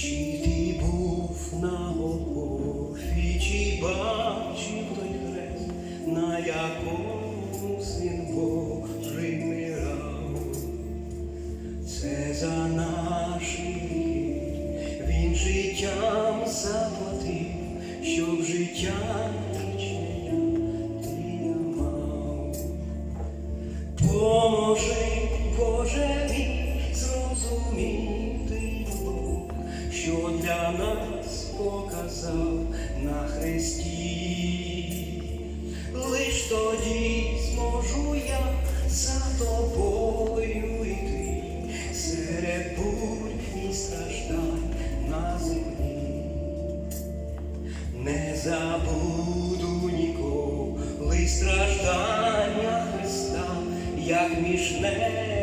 Чи ти був на Голгофі, чи бачив той хрест, на якому син Божий мирав? Це за наші він життям заплатив, щоб життя вічне ти я мав. Поможи, Боже мій, що для нас показав на хресті. Лиш тоді зможу я за тобою йти серед бурь і страждань на землі. Не забуду ніколи страждання Христа, як між небом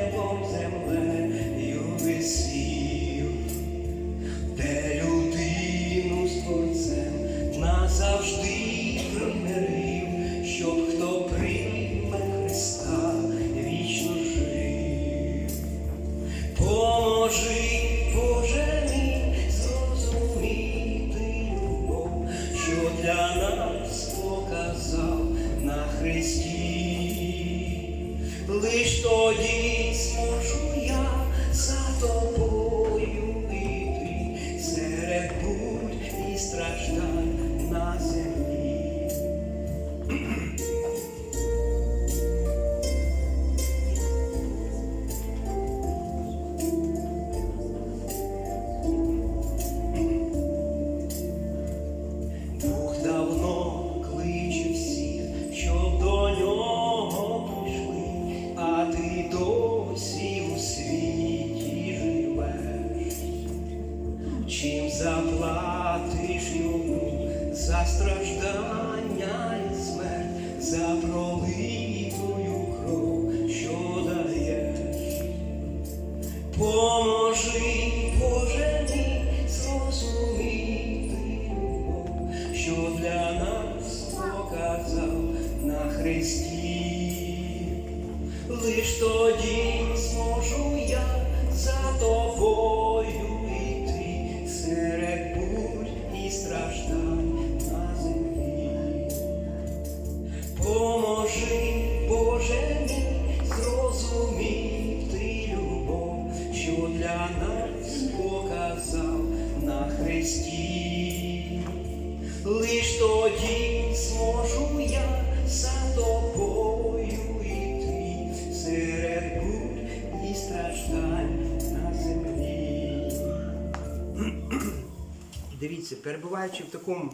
Лиш тоді ти досі у світі живеш. Чим заплатиш йому за страждання і смерть, за пролитую кров, що даєш? Поможи, Боже мій, що для нас показав на Христі. Лиш тоді зможу я за тобою йти серед бурь і страждань на землі. Поможи, Боже мій, зрозуміти любов, що для нас показав на Христі. Лиш тоді зможу я за тобою Дивіться, перебуваючи в такому